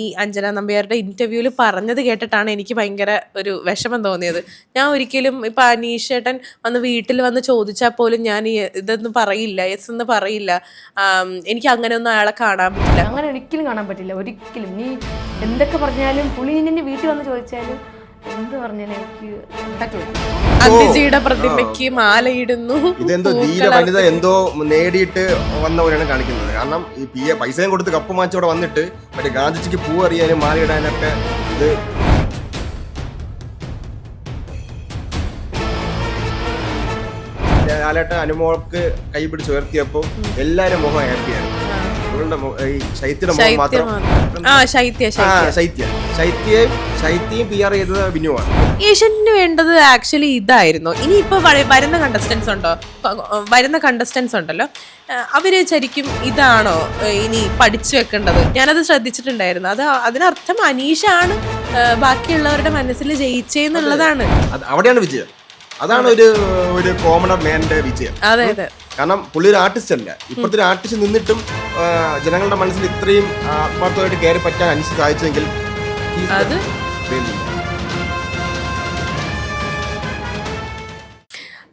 ഈ അഞ്ജന നമ്പ്യാരുടെ ഇന്റർവ്യൂവിൽ പറഞ്ഞത് കേട്ടിട്ടാണ് എനിക്ക് ഭയങ്കര ഒരു വിഷമം തോന്നിയത്. ഞാൻ ഒരിക്കലും ഇപ്പൊ അനീഷ് ചേട്ടൻ വന്ന് വീട്ടിൽ വന്ന് ചോദിച്ചാൽ പോലും ഞാൻ ഇതൊന്നും പറയില്ല യെസ് എന്ന് പറയില്ല. എനിക്ക് അങ്ങനെയൊന്നും അയാളെ കാണാൻ പറ്റില്ല. അങ്ങനെ ഒരിക്കലും കാണാൻ പറ്റില്ല ഒരിക്കലും. നീ എന്തൊക്കെ പറഞ്ഞാലും പുള്ളി നിന്നെ വീട്ടിൽ വന്ന് ചോദിച്ചാലും എന്ത് പറഞ്ഞു എനിക്ക് പറ്റൂല. പ്രതിമയ്ക്ക് മാലയിടുന്നു. ഇതെന്തോ ധീര വനിത എന്തോ നേടിയിട്ട് വന്നവരാണ് പോലെയാണ് കാണിക്കുന്നത്. കാരണം ഈ പി എ പൈസയും കൊടുത്ത് കപ്പ് മാച്ച് ഇവിടെ വന്നിട്ട് മറ്റേ ഗാന്ധിജിക്ക് പൂ അറിയാനും മാലയിടാനൊക്കെ ഇത് ലാലേട്ട അനുമോൾക്ക് കൈ പിടിച്ച് ഉയർത്തിയപ്പോൾ എല്ലാരും മുഖം ഹാപ്പിയാണ് ഇവളുടെ ഈ ശൈത്യയുടെ മുഖം മാത്രം. ആ ശൈത്യ ആ ശൈത്യ. ശൈത്യ. ശൈത്യയും ശൈത്യയും പി ആർ ചെയ്തത് ബിനുവാണ് ഏഷ്യന് വേണ്ടത് ആക്ച്വലി ഇതായിരുന്നു. ഇനിയിപ്പോ വ- വരുന്ന കണ്ടസ്റ്റൻസ് ഉണ്ടോ? പ- വരുന്ന കണ്ടസ്റ്റൻസ് ഉണ്ടല്ലോ. ആ, അവർ ശരിക്കും ഇതാണോ ഏ, ഇനി പഠിച്ചു വെക്കേണ്ടത്? ഞാനത് ശ്രദ്ധിച്ചിട്ടുണ്ടായിരുന്നു. അത് അതിനർത്ഥം അനീഷാണ് ഏ, ബാക്കിയുള്ളവരുടെ മനസ്സിൽ ജയിച്ചേന്നുള്ളതാണ് അത്. അവിടെയാണ് വിജയം. അതാണ് ഒരു ഒരു കോമണർ മാന്റെ വിജയം. അതെ അതെ. കാരണം പുള്ളി ഒരു ആർട്ടിസ്റ്റ് അല്ല? ഇപ്പോഴത്തെ ഒരു ആർട്ടിസ്റ്റ് നിന്നിട്ടും ജനങ്ങളുടെ മനസ്സിൽ ഇത്രയും ആത്മാർത്ഥമായിട്ട് കയറി പറ്റാൻ അനുസരിച്ച് സാധിച്ചെങ്കിൽ അത്.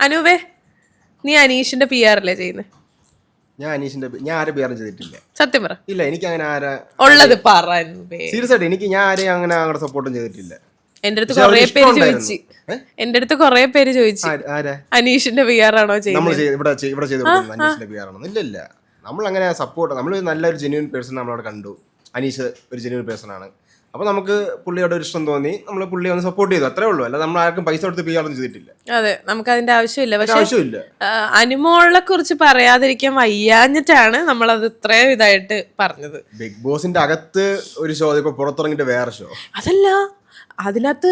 അനൂപേ നീ അനീഷിന്റെ പി ആർ അല്ലേ ചെയ്യുന്നത് ഞാൻ അനീഷിന്റെ ഞാൻ ആരെ ആർ ചെയ്തിട്ടില്ല. സത്യം പറ. ഇല്ല എനിക്ക് അങ്ങനെ ആരാ ഉള്ളത് പറ സീരിയസ് ആയിട്ട് എനിക്ക് ഞാൻ ആരെയും അങ്ങനെ അങ്ങോട്ട് സപ്പോർട്ടും ചെയ്തിട്ടില്ല. എന്റെ അടുത്ത് കൊറേ പേര് ചോദിച്ചു. എന്റെ അടുത്ത് കൊറേ പേര് ചോദിച്ചു. അനീഷിന്റെ പി ആർ ആണോ ചെയ്യുന്നത്? നമ്മൾ നമ്മൾ അങ്ങനെ സപ്പോർട്ട് നമ്മൾ നല്ലൊരു ജെന്യൂൻ പേഴ്സൺ നമ്മളവിടെ കണ്ടു. അനീഷ് ഒരു ജെന്യൂൻ പേഴ്സൺ ആണ്. അപ്പൊ നമുക്ക് പുള്ളിയോട് ഒരു ഇഷ്ടം തോന്നി. നമ്മൾ പുള്ളിയെ ഒന്ന് സപ്പോർട്ട് ചെയ്തു. അത്രേ ഉള്ളൂ. അല്ല നമ്മൾ ആർക്കും പൈസ കൊടുത്ത് പി ആർ ഒന്നും ചെയ്തിട്ടില്ല. അതെ നമുക്ക് അതിന്റെ ആവശ്യമില്ല. പക്ഷേ ആവശ്യമില്ല. അനുമോളെ കുറിച്ച് പറയാതിരിക്കാൻ വയ്യാഞ്ഞിട്ടാണ് നമ്മളത് ഇത്രയും ഇതായിട്ട് പറഞ്ഞത്. ബിഗ് ബോസിന്റെ അകത്ത് ഒരു ഷോ ഇപ്പൊ പുറത്തിറങ്ങിട്ട് വേറെ ഷോ അതല്ല അതിനകത്ത്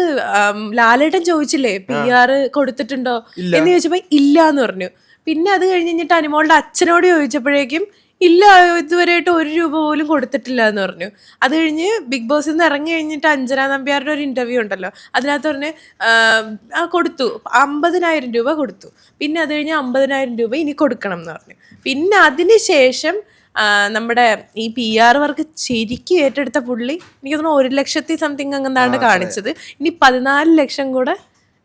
ലാലേട്ടൻ ചോദിച്ചില്ലേ പി ആർ കൊടുത്തിട്ടുണ്ടോ? എന്ന് ചോദിച്ചപ്പോ ഇല്ല എന്ന് പറഞ്ഞു. പിന്നെ അത് കഴിഞ്ഞ് കഴിഞ്ഞിട്ട് അനുമോളുടെ അച്ഛനോട് ചോദിച്ചപ്പോഴേക്കും ഇല്ല ഇതുവരെയായിട്ട് ഒരു രൂപ പോലും കൊടുത്തിട്ടില്ല എന്ന് പറഞ്ഞു. അത് കഴിഞ്ഞ് ബിഗ് ബോസിൽ നിന്ന് ഇറങ്ങി കഴിഞ്ഞിട്ട് അഞ്ജന നമ്പ്യാരുടെ ഒരു ഇന്റർവ്യൂ ഉണ്ടല്ലോ. അതിനകത്ത് പറഞ്ഞ് ആ കൊടുത്തു. അമ്പതിനായിരം രൂപ കൊടുത്തു. പിന്നെ അത് കഴിഞ്ഞ് അമ്പതിനായിരം രൂപ ഇനി കൊടുക്കണം എന്ന് പറഞ്ഞു. പിന്നെ അതിന് ശേഷം നമ്മുടെ ഈ പി ആർ വർക്ക് ശരിക്കും ഏറ്റെടുത്ത പുള്ളി എനിക്ക് തോന്നുന്നു ഒരു ലക്ഷത്തി സംതിങ് അങ്ങനെയാണ് കാണിച്ചത്. ഇനി പതിനാല് ലക്ഷം കൂടെ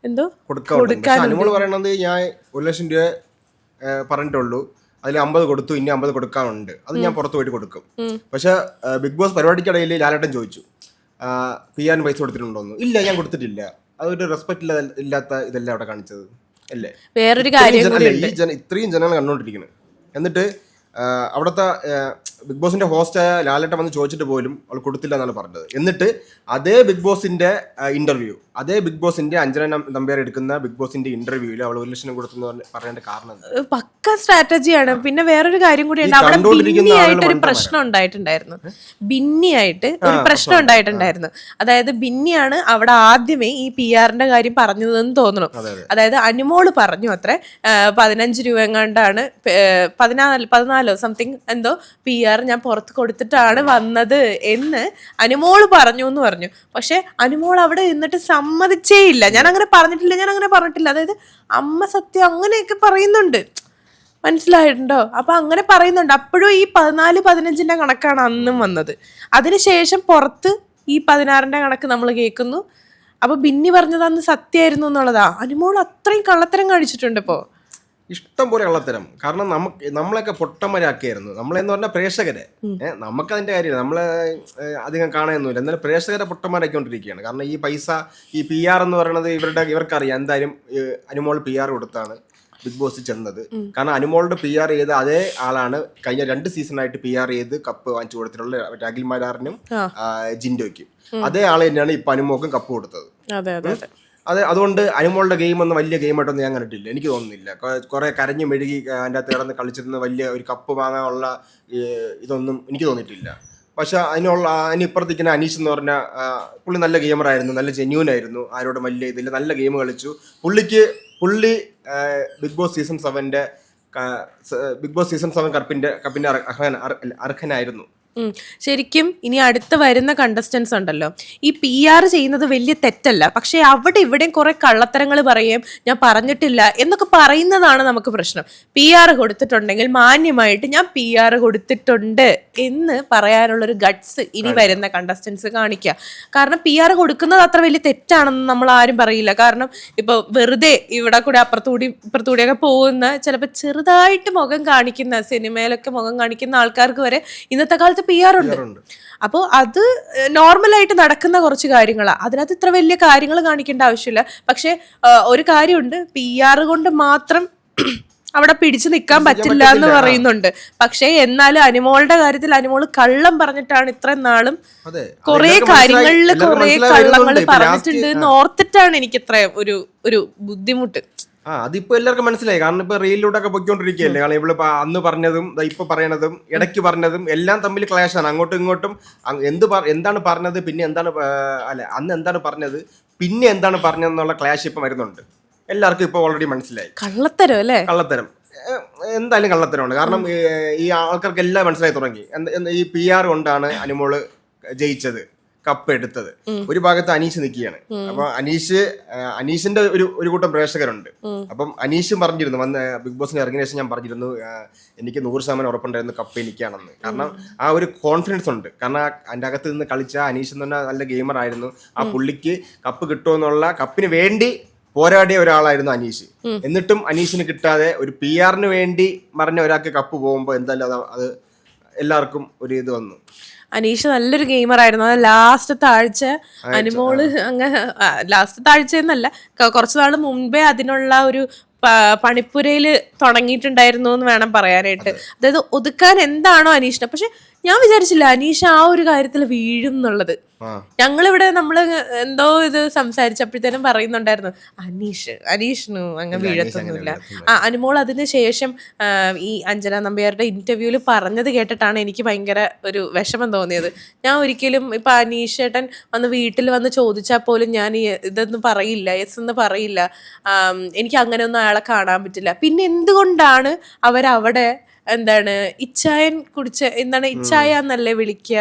എന്തോ കൊടുക്കാൻ പറയണത് ഞാൻ ഒരു ലക്ഷം രൂപ പറഞ്ഞിട്ടുള്ളൂ. അതിൽ അമ്പത് കൊടുത്തു ഇനി അമ്പത് കൊടുക്കാനുണ്ട് അത് ഞാൻ പുറത്ത് പോയിട്ട് കൊടുക്കും. പക്ഷെ ബിഗ് ബോസ് പരിപാടിക്കിടയിൽ ലാലേട്ടൻ ചോദിച്ചു. പി ആറിന് പൈസ കൊടുത്തിട്ടുണ്ടോന്ന് ഇല്ല ഞാൻ കൊടുത്തിട്ടില്ല. അതൊരു റെസ്പെക്ട് ഇല്ലാത്ത ഇതല്ല അവിടെ കാണിച്ചത്. അല്ലേ? വേറൊരു കാര്യം ഇത്രയും ജനങ്ങൾ കണ്ടോണ്ടിരിക്കുന്നത് എന്നിട്ട് അവിടുത്തെ ബിഗ് ബോസിന്റെ ഹോസ്റ്റായ ലാലേട്ടൻ വന്ന് ചോദിച്ചിട്ട് പോലും അവൾ കൊടുത്തില്ല എന്നാണ് പറഞ്ഞത്. എന്നിട്ട് അതേ ബിഗ് ബോസിന്റെ ഇന്റർവ്യൂ അതേ ബിഗ് ബോസിന്റെ അഞ്ജന നമ്പ്യാർ എടുക്കുന്ന ബിഗ് ബോസിന്റെ ഇന്റർവ്യൂവിൽ അവൾ ഒരു ലക്ഷം കൊടുത്തു പറയേണ്ട കാരണം പക്ക സ്ട്രാറ്റജിയാണ് പിന്നെ വേറൊരു കാര്യം കൂടി ഉണ്ട്. അവിടെ ഭിന്നിയായിട്ട് ഒരു. പ്രശ്നം ഉണ്ടായിട്ടുണ്ടായിരുന്നു. ഭിന്നിയായിട്ട് ഒരു പ്രശ്നം ഉണ്ടായിട്ടുണ്ടായിരുന്നു. അതായത് ഭിന്നിയാണ് അവിടെ ആദ്യമേ ഈ പി ആറിന്റെ കാര്യം പറഞ്ഞതെന്ന് തോന്നുന്നു. അതെ അതെ. അതായത് അനുമോൾ പറഞ്ഞു അത്ര. പതിനഞ്ച് രൂപ എങ്ങാണ്ടാണ് പതിനാല് പതിനാലോ സംതിങ് എന്തോ പി ആർ ഞാൻ പുറത്ത് കൊടുത്തിട്ടാണ് വന്നത് എന്ന് അനുമോൾ പറഞ്ഞു എന്ന് പറഞ്ഞു. പക്ഷെ അനുമോൾ അവിടെ നിന്നിട്ട് സമ്മതിച്ചേ ഇല്ല ഞാൻ അങ്ങനെ പറഞ്ഞിട്ടില്ല ഞാൻ അങ്ങനെ പറഞ്ഞിട്ടില്ല. അതായത് അമ്മ സത്യം അങ്ങനെയൊക്കെ പറയുന്നുണ്ട്. മനസ്സിലായിട്ടുണ്ടോ? അപ്പൊ അങ്ങനെ പറയുന്നുണ്ട്. അപ്പോഴും ഈ പതിനാല് പതിനഞ്ചിന്റെ കണക്കാണ് അന്നും വന്നത്. അതിനുശേഷം പുറത്ത് ഈ പതിനാറിന്റെ കണക്ക് നമ്മൾ കേൾക്കുന്നു. അപ്പൊ ബിന്നി പറഞ്ഞത് അന്ന് സത്യമായിരുന്നു എന്നുള്ളതാ. അനുമോൾ അത്രയും കള്ളത്തരം കഴിച്ചിട്ടുണ്ട് ഇപ്പോ. ഇഷ്ടം പോലെ കള്ളത്തരം. കാരണം നമുക്ക് നമ്മളെയൊക്കെ പൊട്ടന്മാരാക്കിയായിരുന്നു. നമ്മളെന്ന് പറഞ്ഞാൽ പ്രേക്ഷകരെ. നമുക്ക് അതിന്റെ കാര്യമില്ല. നമ്മളെ അധികം കാണാനൊന്നുമില്ല എന്നാലും പ്രേക്ഷകരെ പൊട്ടന്മാരാക്കിക്കൊണ്ടിരിക്കുകയാണ്. കാരണം ഈ പൈസ ഈ പി ആർ എന്ന് പറയുന്നത് ഇവരുടെ ഇവർക്കറിയാം. എന്തായാലും അനുമോൾ പി ആർ കൊടുത്താണ് ബിഗ് ബോസ് ചെന്നത്. കാരണം അനുമോളുടെ പി ആർ ചെയ്ത അതേ ആളാണ് കഴിഞ്ഞ രണ്ട് സീസണായിട്ട് പി ആർ ചെയ്ത് കപ്പ് വാങ്ങിച്ചു കൊടുത്തിട്ടുള്ള രാഗിൽ മാരാറിനും ജിൻഡോയ്ക്കും. അതേ ആൾ തന്നെയാണ് ഇപ്പൊ അനുമോക്കും കപ്പ് കൊടുത്തത്. അതെ അതെ അതെ അത് അതുകൊണ്ട് അനുമോളുടെ ഗെയിം ഒന്നും വലിയ ഗെയിമായിട്ടൊന്നും ഞാൻ കണ്ടിട്ടില്ല. എനിക്ക് തോന്നുന്നില്ല. കുറേ കരഞ്ഞു മെഴുകി അതിന്റെ അകത്ത് കിടന്ന് കളിച്ചിരുന്ന വലിയ ഒരു കപ്പ് വാങ്ങാനുള്ള ഇതൊന്നും എനിക്ക് തോന്നിയിട്ടില്ല. പക്ഷെ അതിനുള്ള അതിനിപ്പുറത്തേക്കുന്ന അനീഷ് എന്ന് പറഞ്ഞ ആ, പുള്ളി നല്ല ഗെയിമറായിരുന്നു നല്ല ജെന്യൂൻ ആയിരുന്നു ആരോടും വലിയ ഇതില്ല നല്ല ഗെയിം കളിച്ചു. പുള്ളിക്ക് പുള്ളി ബിഗ് ബോസ് സീസൺ സെവന്റെ ബിഗ് ബോസ് സീസൺ സെവൻ കപ്പിന്റെ കപ്പിന്റെ അർഹനായിരുന്നു. ശരിക്കും ഇനി അടുത്ത് വരുന്ന കണ്ടസ്റ്റൻസ് ഉണ്ടല്ലോ. ഈ പി ആർ ചെയ്യുന്നത് വലിയ തെറ്റല്ല. പക്ഷേ അവിടെ ഇവിടെയും കുറെ കള്ളത്തരങ്ങൾ പറയുകയും ഞാൻ പറഞ്ഞിട്ടില്ല എന്നൊക്കെ പറയുന്നതാണ് നമുക്ക് പ്രശ്നം. പി ആർ കൊടുത്തിട്ടുണ്ടെങ്കിൽ മാന്യമായിട്ട് ഞാൻ പി ആർ കൊടുത്തിട്ടുണ്ട്. എന്ന് പറയാനുള്ളൊരു ഗട്ട്സ് ഇനി വരുന്ന കണ്ടസ്റ്റൻസ് കാണിക്കുക കാരണം പി ആർ കൊടുക്കുന്നത് അത്ര വലിയ തെറ്റാണെന്ന് നമ്മൾ ആരും പറയില്ല. കാരണം ഇപ്പൊ വെറുതെ ഇവിടെ കൂടെ അപ്പുറത്തൂടി ഇപ്പുറത്തൂടിയൊക്കെ പോകുന്ന ചിലപ്പോൾ ചെറുതായിട്ട് മുഖം കാണിക്കുന്ന സിനിമയിലൊക്കെ മുഖം കാണിക്കുന്ന ആൾക്കാർക്ക് വരെ ഇന്നത്തെ കാലത്ത് പി ആർ ഉണ്ട്. ഉണ്ട്. അപ്പോൾ അത് നോർമലായിട്ട് നടക്കുന്ന കുറച്ച് കാര്യങ്ങളാണ് അതിനകത്ത് ഇത്ര വലിയ കാര്യങ്ങൾ കാണിക്കേണ്ട ആവശ്യമില്ല. പക്ഷേ ഒരു കാര്യമുണ്ട്. പി ആർ കൊണ്ട് മാത്രം അവിടെ പിടിച്ചു നിൽക്കാൻ പറ്റില്ല എന്ന് പറയുന്നുണ്ട്. പക്ഷേ എന്നാലും അനിമോളുടെ കാര്യത്തിൽ അനിമോൾ കള്ളം പറഞ്ഞിട്ടാണ് ഇത്രയും നാളും കുറെ കാര്യങ്ങളിൽ കുറെ കള്ളങ്ങൾ പറഞ്ഞിട്ടുണ്ട് എന്ന് ഓർത്തിട്ടാണ് എനിക്ക് ഇത്ര ഒരു ഒരു ബുദ്ധിമുട്ട്. ആ അതിപ്പോ എല്ലാവർക്കും മനസ്സിലായി. കാരണം ഇപ്പൊ റീലിലൂടെ ഒക്കെ പൊയ്ക്കൊണ്ടിരിക്കുകയല്ലേ? കാരണം ഇവിടെ അന്ന് പറഞ്ഞതും ഇപ്പൊ പറയണതും ഇടയ്ക്ക് പറഞ്ഞതും എല്ലാം തമ്മിൽ ക്ലാഷ് ആണ്. അങ്ങോട്ടും ഇങ്ങോട്ടും എന്ത് എന്താണ് പറഞ്ഞത്? പിന്നെ എന്താണ് അല്ല അന്ന് എന്താണ് പറഞ്ഞത്? പിന്നെ എന്താണ് പറഞ്ഞതെന്നുള്ള ക്ലാഷ് ഇപ്പൊ വരുന്നുണ്ട്. എല്ലാവർക്കും ഇപ്പൊ ഓൾറെഡി മനസ്സിലായി. കള്ളത്തരം അല്ലേ? കള്ളത്തരം. എന്തായാലും കള്ളത്തരമാണ്. കാരണം ഈ- ആൾക്കാർക്ക് എല്ലാം മനസ്സിലായി തുടങ്ങി. ഈ പി ആർ കൊണ്ടാണ് അനുമോൾ ജയിച്ചത് കപ്പ് എടുത്തത്. ഒരു ഭാഗത്ത് അനീഷ് നിൽക്കുകയാണ്. അപ്പൊ അനീഷ് അനീഷിന്റെ ഒരു ഒരു കൂട്ടം പ്രേക്ഷകരുണ്ട്. അപ്പം അനീഷ് പറഞ്ഞിരുന്നു വന്ന് ബിഗ് ബോസിന് ഇറങ്ങിയ ശേഷം ഞാൻ പറഞ്ഞിരുന്നു എനിക്ക് നൂറ് ശതമാനം ഉറപ്പുണ്ടായിരുന്നു കപ്പ് എനിക്കാണെന്ന്. കാരണം ആ ഒരു കോൺഫിഡൻസ് ഉണ്ട്. കാരണം അതിന്റെ അകത്ത് നിന്ന് കളിച്ച അനീഷ് എന്ന് പറഞ്ഞാൽ നല്ല ഗെയിമർ ആയിരുന്നു. ആ പുള്ളിക്ക് കപ്പ് കിട്ടുമെന്നുള്ള കപ്പിന് വേണ്ടി പോരാടിയ ഒരാളായിരുന്നു അനീഷ്. എന്നിട്ടും അനീഷിന് കിട്ടാതെ ഒരു പി ആറിന് വേണ്ടി മറിഞ്ഞ ഒരാൾക്ക് കപ്പ് പോകുമ്പോൾ എന്തായാലും അത് എല്ലാവർക്കും ഒരു ഇത് വന്നു. അനീഷ് നല്ലൊരു ഗെയിമർ ആയിരുന്നു. അത് ലാസ്റ്റ് താഴ്ച അനുമോൾ അങ്ങ് ലാസ്റ്റ് താഴ്ച എന്നല്ല കുറച്ച് നാൾ മുമ്പേ അതിനുള്ള ഒരു പണിപ്പുരയിൽ തുടങ്ങിയിട്ടുണ്ടായിരുന്നു എന്ന് വേണം പറയാനായിട്ട്. അതായത് ഒതുക്കാൻ എന്താണോ അനീഷിനെ. പക്ഷെ ഞാൻ വിചാരിച്ചില്ല അനീഷ ആ ഒരു കാര്യത്തിൽ വീഴും എന്നുള്ളത്. ഞങ്ങളിവിടെ നമ്മൾ എന്തോ ഇത് സംസാരിച്ചപ്പോഴത്തേനും പറയുന്നുണ്ടായിരുന്നു അനീഷ് അനീഷിനു അങ്ങ് വീഴത്തൊന്നുമില്ല. ആ അനുമോൾ അതിന് ശേഷം ഈ അഞ്ജന നമ്പ്യാരുടെ ഇന്റർവ്യൂവിൽ പറഞ്ഞത് കേട്ടിട്ടാണ് എനിക്ക് ഭയങ്കര ഒരു വിഷമം തോന്നിയത്. ഞാൻ ഒരിക്കലും ഇപ്പൊ അനീഷ് ഏട്ടൻ വന്ന് വീട്ടിൽ വന്ന് ചോദിച്ചാൽ പോലും ഞാൻ ഇതൊന്നും പറയില്ല യെസ് എന്ന് പറയില്ല. എനിക്ക് എനിക്ക് അങ്ങനെയൊന്നും അയാളെ കാണാൻ പറ്റില്ല. പിന്നെ എന്തുകൊണ്ടാണ് അവരവിടെ എന്താണ് ഇച്ചായൻ കുടിച്ച എന്താണ് ഇച്ചായ എന്നല്ലേ വിളിക്കുക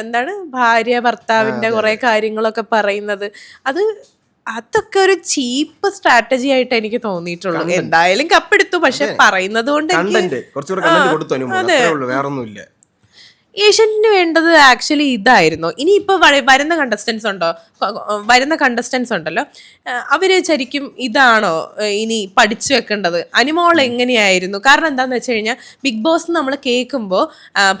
എന്താണ് ഭാര്യ ഭർത്താവിന്റെ കുറെ കാര്യങ്ങളൊക്കെ പറയുന്നത്. അത് അതൊക്കെ ഒരു ചീപ്പ് സ്ട്രാറ്റജി ആയിട്ട് എനിക്ക് തോന്നിയിട്ടുള്ളൂ എന്തായാലും കപ്പെടുത്തു പക്ഷെ പറയുന്നത് കൊണ്ട് എനിക്ക് ഏഷ്യന്റിന് വേണ്ടത് ആക്ച്വലി ഇതായിരുന്നു. ഇനിയിപ്പോൾ വരുന്ന കണ്ടസ്റ്റൻസ് ഉണ്ടോ? വരുന്ന കണ്ടസ്റ്റൻസ് ഉണ്ടല്ലോ. അവർ ശരിക്കും ഇതാണോ ഇനി പഠിച്ചു വെക്കേണ്ടത്? അനിമോൾ എങ്ങനെയായിരുന്നു? കാരണം എന്താന്ന് വെച്ച് കഴിഞ്ഞാൽ ബിഗ് ബോസ് നമ്മൾ കേൾക്കുമ്പോൾ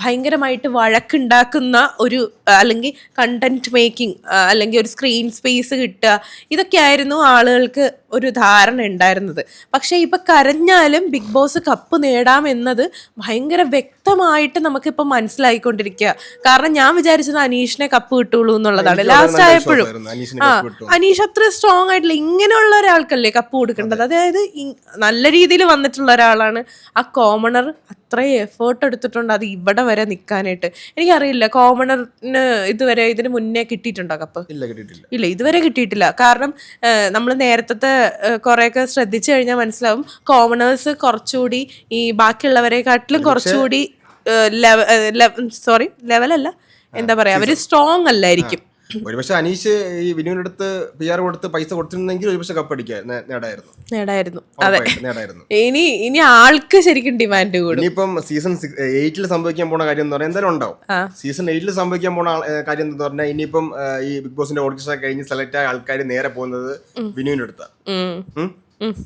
ഭയങ്കരമായിട്ട് വഴക്കുണ്ടാക്കുന്ന ഒരു അല്ലെങ്കിൽ കണ്ടന്റ് മേക്കിംഗ് അല്ലെങ്കിൽ ഒരു സ്ക്രീൻ സ്പേസ് കിട്ടുക ഇതൊക്കെയായിരുന്നു ആളുകൾക്ക് ഒരു ധാരണ ഉണ്ടായിരുന്നത്. പക്ഷേ ഇപ്പം കരഞ്ഞാലും ബിഗ് ബോസ് കപ്പ് നേടാം എന്നത് ഭയങ്കര വ്യക്തമായിട്ട് നമുക്കിപ്പോൾ മനസ്സിലായിക്കൊണ്ടിരിക്കുക കാരണം ഞാൻ വിചാരിച്ചത് അനീഷിനെ കപ്പ് കിട്ടുള്ളൂ എന്നുള്ളതാണ്. ലാസ്റ്റ് ആയപ്പോഴും. ആ. അനീഷ് അത്ര സ്ട്രോങ് ആയിട്ടില്ല. ഇങ്ങനെയുള്ള ഒരാൾക്കല്ലേ കപ്പ് കൊടുക്കേണ്ടത്. അതായത് നല്ല രീതിയിൽ വന്നിട്ടുള്ള ഒരാളാണ്. ആ കോമണർ അത്രയും എഫേർട്ട് എടുത്തിട്ടുണ്ട് അത് ഇവിടെ വരെ നിൽക്കാനായിട്ട് എനിക്കറിയില്ല കോമണറിന് ഇതുവരെ ഇതിന് മുന്നേ കിട്ടിയിട്ടുണ്ടോ കപ്പ്? ഇല്ല ഇല്ല ഇതുവരെ കിട്ടിയിട്ടില്ല. കാരണം നമ്മൾ നേരത്തെ കുറേയൊക്കെ ശ്രദ്ധിച്ചു കഴിഞ്ഞാൽ മനസ്സിലാവും. കോമണേഴ്സ് കുറച്ചുകൂടി ഈ ബാക്കിയുള്ളവരെക്കാട്ടിലും കുറച്ചുകൂടി സോറി ലെവലല്ല എന്താ പറയാ അവർ സ്ട്രോങ് അല്ലായിരിക്കും. ഒരുപക്ഷെ അനീഷ് ഈ വിനുവിനടുത്ത് പി ആർ കൊടുത്ത് പൈസ കൊടുത്തിരുന്നെങ്കിൽ ഒരുപക്ഷെ കപ്പ് അടിക്കാൻ നേടായിരുന്നു. നേടായിരുന്നു. അതെ. നേടായിരുന്നു. ഇനി ഇനി ആൾക്ക് ശരിക്കും ഡിമാൻഡ് കൂടും. ഇനിയിപ്പം സീസൺ എയ്റ്റിൽ സംഭവിക്കാൻ പോണ കാര്യം എന്ന് പറഞ്ഞാൽ എന്തായാലും ഉണ്ടാവും. സീസൺ എയ്റ്റിൽ സംഭവിക്കാൻ പോണ കാര്യം എന്ന് പറഞ്ഞാൽ ഇനിയിപ്പം ഈ ബിഗ് ബോസിന്റെ ഓഡിഷൻ കഴിഞ്ഞ് സെലക്ട് ആയ ആൾക്കാർ നേരെ പോകുന്നത്. ഉം?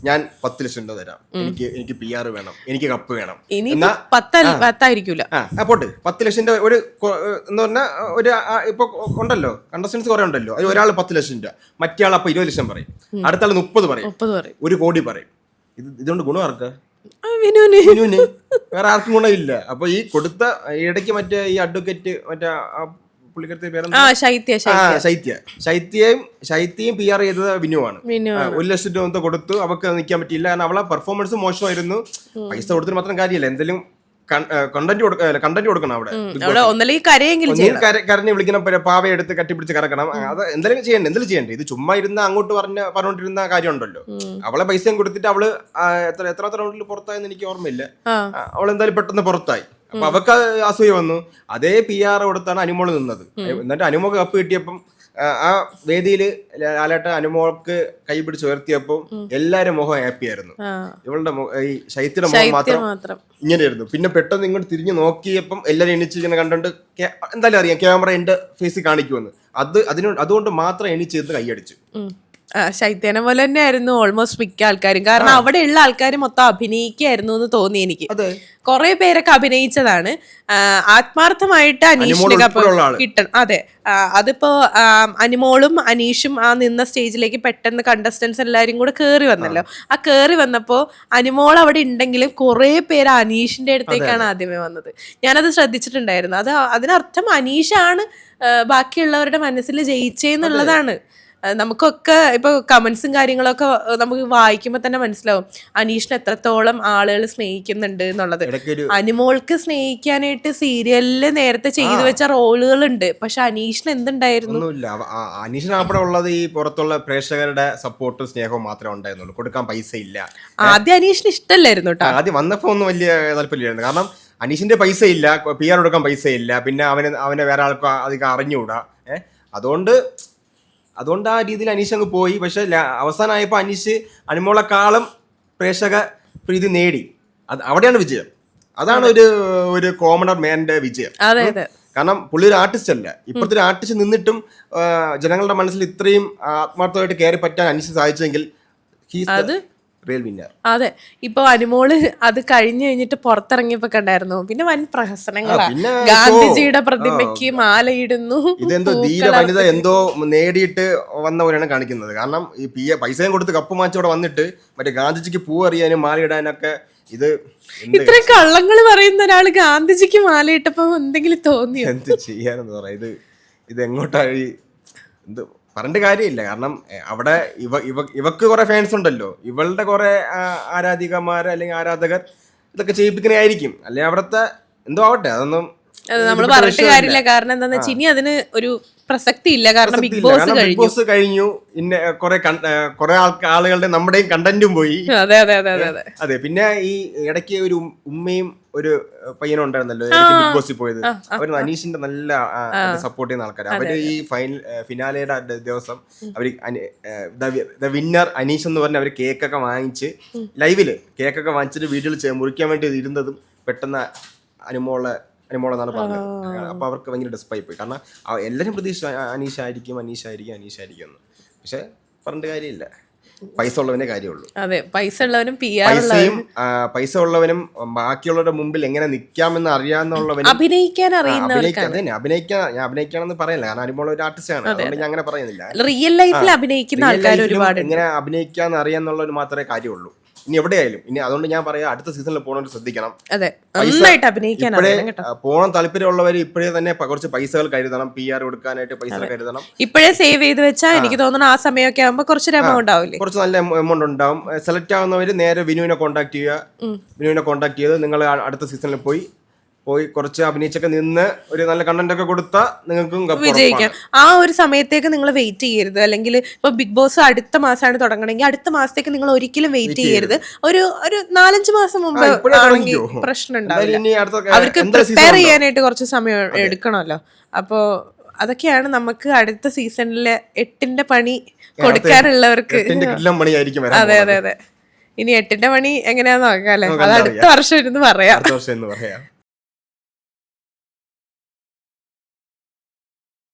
ഞാൻ പത്ത് ലക്ഷം രൂപ തരാം. എനിക്ക് എനിക്ക് പി ആർ വേണം. എനിക്ക് കപ്പ് വേണം. ഇനി എന്നാ പത്തായിരിക്കൂല. ആ പോട്ട്. പത്ത് ലക്ഷം രൂപ ഒരു എന്ന് പറഞ്ഞാൽ ഒരു ഇപ്പൊ ഉണ്ടല്ലോ. കണ്ടസ്റ്റൻസ് കുറെ ഉണ്ടല്ലോ. അത് ഒരാൾ പത്ത് ലക്ഷം രൂപ. മറ്റേ ആൾ അപ്പൊ ഇരുപത് ലക്ഷം പറയും. അടുത്ത ആൾ മുപ്പത് പറയും. ഒരു കോടി പറയും. ഇത് ഇതുകൊണ്ട് ഗുണം ആർക്കാ? വേറെ ആർക്കും ഗുണമില്ല. അപ്പൊ ഈ കൊടുത്ത ഇടയ്ക്ക് മറ്റേ ഈ അഡ്വക്കേറ്റ് മറ്റേ ആ പേരെന്താ? ശൈത്യ ആ ശൈത്യ. ശൈത്യ. ശൈത്യയും ശൈത്യയും പി ആർ ചെയ്തത് വിനുവാണ്. ഒരു ലക്ഷം രൂപ കൊടുത്തു അവക്ക് നിക്കാൻ പറ്റിയില്ല. കാരണം അവളെ പെർഫോമൻസ് മോശമായിരുന്നു. പൈസ കൊടുത്തിട്ട് മാത്രം കാര്യമില്ല. എന്തെങ്കിലും കണ്ടന്റ് കണ്ടന്റ് കൊടുക്കണം അവിടെ. ഒന്നല്ലെങ്കിൽ കരഞ്ഞ് വിളിക്കണം പാവ എടുത്ത് കട്ടിപ്പിടിച്ച് കറക്കണം. അത് എന്തെങ്കിലും ചെയ്യണ്ടേ? എന്തെങ്കിലും ചെയ്യണ്ടേ? ഇത് ചുമ്മാ ഇരുന്ന അങ്ങോട്ട് പറഞ്ഞ പറഞ്ഞോണ്ടിരുന്ന കാര്യമുണ്ടല്ലോ. അവളെ പൈസയും കൊടുത്തിട്ട് അവൾ എത്ര എത്ര റൗണ്ടിൽ പുറത്തായെന്ന് എനിക്ക് ഓർമ്മയില്ല. അവൾ എന്തായാലും പെട്ടെന്ന് പുറത്തായി. അപ്പൊ അവക്ക് അസൂയ വന്നു. അതേ പി ആർ കൊടുത്താണ് അനുമോൾ നിന്നത്. എന്നിട്ട് അനുമോ കപ്പ് കിട്ടിയപ്പം ആ, വേദിയിൽ വേദിയിൽ ലാലേട്ട അനുമോൾക്ക് കൈ പിടിച്ച് ഉയർത്തിയപ്പോൾ എല്ലാരും മുഖം ഹാപ്പി ആയിരുന്നു. ഇവളുടെ ഈ ശൈത്യയുടെ മുഖം മാത്രം ഇങ്ങനെ ഇങ്ങനെയായിരുന്നു. പിന്നെ പെട്ടെന്ന് ഇങ്ങോട്ട് തിരിഞ്ഞു നോക്കിയപ്പം എല്ലാരും എണീച്ച് ഇങ്ങനെ കണ്ടോണ്ട് എന്തായാലും അറിയാം ക്യാമറ എന്റെ ഫേസിൽ കാണിക്കുമെന്ന്. അത് അതിനോട് അതുകൊണ്ട് മാത്രം എണീച്ചിരുന്ന് കൈയടിച്ചു. ശൈത്യേനെ പോലെ തന്നെ ആയിരുന്നു ഓൾമോസ്റ്റ് മിക്ക ആൾക്കാരും. കാരണം അവിടെയുള്ള ആൾക്കാർ മൊത്തം അഭിനയിക്കായിരുന്നു എന്ന് തോന്നി എനിക്ക്. കുറെ പേരൊക്കെ അഭിനയിച്ചതാണ്. ആത്മാർത്ഥമായിട്ട് അനീഷിന് അനുമോൾ കപ്പ് കിട്ടണം. അതെ. അതിപ്പോ അനിമോളും അനീഷും ആ നിന്ന സ്റ്റേജിലേക്ക് പെട്ടെന്ന് കണ്ടസ്റ്റൻസ് എല്ലാരും കൂടെ കേറി വന്നല്ലോ. ആ. കേറി വന്നപ്പോ അനിമോൾ അവിടെ ഉണ്ടെങ്കിലും കുറെ പേര് അനീഷിന്റെ അടുത്തേക്കാണ് ആദ്യമേ വന്നത്. ഞാനത് ശ്രദ്ധിച്ചിട്ടുണ്ടായിരുന്നു. അത് അതിനർത്ഥം അനീഷാണ് ബാക്കിയുള്ളവരുടെ മനസ്സിൽ ജയിച്ചേന്നുള്ളതാണ്. നമുക്കൊക്കെ ഇപ്പൊ കമന്റ്സും കാര്യങ്ങളൊക്കെ നമുക്ക് വായിക്കുമ്പോൾ തന്നെ മനസ്സിലാവും. അനീഷിനെ എത്രത്തോളം ആളുകൾ സ്നേഹിക്കുന്നുണ്ട് എന്നുള്ളത്. അനുമോൾക്ക് സ്നേഹിക്കാനായിട്ട് സീരിയലിൽ നേരത്തെ ചെയ്തു വെച്ച റോളുകൾ ഉണ്ട് പക്ഷെ അനീഷിന് എന്തുണ്ടായിരുന്നു? അനീഷിന് അവിടെ ഉള്ളത് ഈ പുറത്തുള്ള പ്രേക്ഷകരുടെ സപ്പോർട്ടും സ്നേഹവും മാത്രമേ ഉണ്ടായിരുന്നുള്ളൂ. കൊടുക്കാൻ പൈസ ഇല്ല ആദ്യം അനീഷിന് ഇഷ്ടമല്ലായിരുന്നു കേട്ടോ. ആദ്യം വന്നപ്പോ ഒന്നും വലിയ താല്പര്യമില്ലായിരുന്നു. കാരണം അനീഷിന്റെ പൈസ ഇല്ല പി ആർ കൊടുക്കാൻ പൈസ ഇല്ല പിന്നെ അവന് അവനെ വേറെ ആൾക്ക് അധികം അറിഞ്ഞുകൂടാ ഏഹ് അതുകൊണ്ട് അതുകൊണ്ട് ആ രീതിയിൽ അനീഷ് അങ്ങ് പോയി. പക്ഷെ അവസാനമായപ്പോൾ അനീഷ് അനുമോളക്കാളും പ്രേക്ഷക പ്രീതി നേടി. അത് അവിടെയാണ് വിജയം. അതാണ് ഒരു ഒരു കോമണർ മാന്റെ വിജയം. കാരണം പുള്ളി ഒരു ആർട്ടിസ്റ്റ് അല്ല. ഇപ്പോഴത്തെ ഒരു ആർട്ടിസ്റ്റ് നിന്നിട്ടും ജനങ്ങളുടെ മനസ്സിൽ ഇത്രയും ആത്മാർത്ഥമായിട്ട് കയറി പറ്റാൻ അനീഷ് സാധിച്ചെങ്കിൽ റിയൽ വിന്നർ അതെ. ഇപ്പൊ അനുമോൾ അത് കഴിഞ്ഞു കഴിഞ്ഞിട്ട് പുറത്തിറങ്ങിയപ്പോ കണ്ടായിരുന്നു. പിന്നെ വൻ പ്രഹസനങ്ങളാ. ഗാന്ധിജിയുടെ പ്രതിമയ്ക്ക് മാലയിടുന്നു ഇതെന്തോ ധീര വനിത എന്തോ നേടിയിട്ട് വന്ന പോലെയാണ് കാണിക്കുന്നത്. കാരണം ഈ പി പൈസയും കൊടുത്ത് കപ്പ് മാച്ചോടെ വന്നിട്ട് മറ്റേ ഗാന്ധിജിക്ക് പൂ അറിയാനും മാലയിടാനൊക്കെ ഇത് ഇത്ര ഇത്രയും കള്ളങ്ങൾ പറയുന്ന ഒരാൾ ഗാന്ധിജിക്ക് മാലയിട്ടപ്പോ എന്തെങ്കിലും തോന്നിയോ? എന്ത് ചെയ്യാനെന്ന് പറയാം ഇത് ഇത് എങ്ങോട്ടായി എന്ത് പറഞ്ഞിട്ട് കാര്യമില്ല. കാരണം അവിടെ ഇവ ഇവ ഇവക്ക് കുറെ ഫാൻസ് ഉണ്ടല്ലോ. ഇവളുടെ കുറെ ആരാധികമാർ അല്ലെങ്കിൽ ആരാധകർ ഇതൊക്കെ ചെയ്യിപ്പിക്കുന്നതായിരിക്കും. അല്ലെങ്കിൽ അവിടുത്തെ എന്തോ ആവട്ടെ അതൊന്നും അത് നമ്മൾ പറഞ്ഞിട്ട് കാര്യമില്ല. കാരണം എന്താന്ന് വെച്ചാൽ ഇനി അതിന് ഒരു പ്രസക്തി ഇല്ല. കാരണം ബിഗ് ബോസ് ബിഗ് കഴിഞ്ഞു. ബോസ് കഴിഞ്ഞു. പിന്നെ കുറെ കുറെ ആളുകളുടെ നമ്മുടെയും കണ്ടന്റും പോയി. അതെ അതെ അതെ അതെ അതെ. പിന്നെ ഈ ഇടയ്ക്ക് ഒരു ഉമ്മയും ഒരു പയ്യനും ഉണ്ടായിരുന്നല്ലോ ബിഗ് ബോസിൽ പോയത്? അവർ അനീഷിന്റെ നല്ല സപ്പോർട്ട് ചെയ്യുന്ന ആൾക്കാർ അവർ ഈ ഫൈനൽ ഫിനാലയുടെ ദിവസം അവർ ദ വിന്നർ അനീഷ് എന്ന് പറഞ്ഞ അവർ കേക്കൊക്കെ വാങ്ങിച്ച് ലൈവിൽ കേക്കൊക്കെ വാങ്ങിച്ചിട്ട് വീട്ടിൽ ചെയ്യാൻ മുറിക്കാൻ വേണ്ടി ഇരുന്നതും പെട്ടെന്ന് അനുമോളെ അനുമോളെന്നാണ് പറഞ്ഞത്. അപ്പൊ അവർക്ക് ഭയങ്കര ഡെസ്പായി പോയി. കാരണം എല്ലാരും പ്രതീക്ഷ അനീഷ് ആയിരിക്കും അനീഷ് ആയിരിക്കും അനീഷ് ആയിരിക്കും എന്ന്. പക്ഷെ പറഞ്ഞിട്ട് കാര്യമില്ല. പൈസ ഉള്ളവനെ കാര്യമുള്ളൂ. അതെ പൈസ ഉള്ളവനും പി ആർ പൈസയും ആ, പൈസ ഉള്ളവനും ബാക്കിയുള്ളവരുടെ മുമ്പിൽ എങ്ങനെ നിൽക്കാമെന്ന് അറിയാന്നുള്ളവനും അഭിനയിക്കാൻ അറിയാം അഭിനയിക്കാൻ അഭിനയിക്കാൻ ഞാൻ അഭിനയിക്കാണെന്ന് പറയില്ല. കാരണം അനുമോൾ ഒരു ആർട്ടിസ്റ്റാണ് ആണ്. അതുകൊണ്ട് ഞാൻ അങ്ങനെ പറയുന്നില്ല. റിയൽ ലൈഫിൽ അഭിനയിക്കുന്ന Real ആൾക്കാർ life ലും ഒരുപാട് എങ്ങനെ അഭിനയിക്കാന്ന് അറിയാന്നുള്ളൊരു മാത്രമേ കാര്യമുള്ളൂ. ഇനി എവിടെയായാലും ഇനി അതുകൊണ്ട് ഞാൻ പറയാം അടുത്ത സീസണിൽ പോകണമെങ്കിൽ ശ്രദ്ധിക്കണം. അതെ പൈസ നന്നായിട്ട് അഭിനയിക്കാൻ ഇപ്പോഴേ അറിയണം കേട്ടോ. പോകണം താല്പര്യമുള്ളവർ ഇപ്പോഴേ തന്നെ പ- കുറച്ച് പൈസകൾ കരുതണം പി ആർ കൊടുക്കാനായിട്ട് പൈസ കരുതണം. ഇപ്പോഴേ സേവ് ചെയ്ത് വെച്ചാൽ എനിക്ക് തോന്നുന്നു ആ സമയമൊക്കെ ആകുമ്പോൾ കുറച്ച് എമൗണ്ട് ആവില്ലേ കുറച്ച് നല്ല എമൗണ്ട് ഉണ്ടാവും. സെലക്ട് ആവുന്നവർ നേരെ വിനുവിനെ കോൺടാക്ട് ചെയ്യുക. വിനുവിനെ കോൺടാക്ട് ചെയ്ത് നിങ്ങൾ അടുത്ത സീസണിൽ പോയി പോയി കുറച്ച് അഭിനയിച്ചൊക്കെ നിന്ന് ഒരു നല്ല കണ്ടന്റ് ഒക്കെ കൊടുത്താൽ നിങ്ങൾക്കും വിജയിക്കാം. ആ ഒരു സമയത്തേക്ക് നിങ്ങൾ വെയിറ്റ് ചെയ്യരുത്. അല്ലെങ്കിൽ ഇപ്പൊ ബിഗ് ബോസ് അടുത്ത മാസമാണ് തുടങ്ങണമെങ്കിൽ അടുത്ത മാസത്തേക്ക് നിങ്ങൾ ഒരിക്കലും വെയിറ്റ് ചെയ്യരുത്. ഒരു ഒരു നാലഞ്ച് മാസം മുമ്പ് ആണെങ്കിൽ പ്രശ്നം ഉണ്ടാവില്ല. അവർക്ക് പ്രിപ്പയർ ചെയ്യാനായിട്ട് കുറച്ച് സമയം എടുക്കണമല്ലോ. അപ്പോ അതൊക്കെയാണ് നമുക്ക് അടുത്ത സീസണിലെ എട്ടിന്റെ പണി കൊടുക്കാനുള്ളവർക്ക്. അതെ അതെ അതെ. ഇനി എട്ടിന്റെ പണി എങ്ങനെയാന്ന് നോക്കാം അല്ലെ? അത് അടുത്ത വർഷം ഇരുന്ന് പറയാം.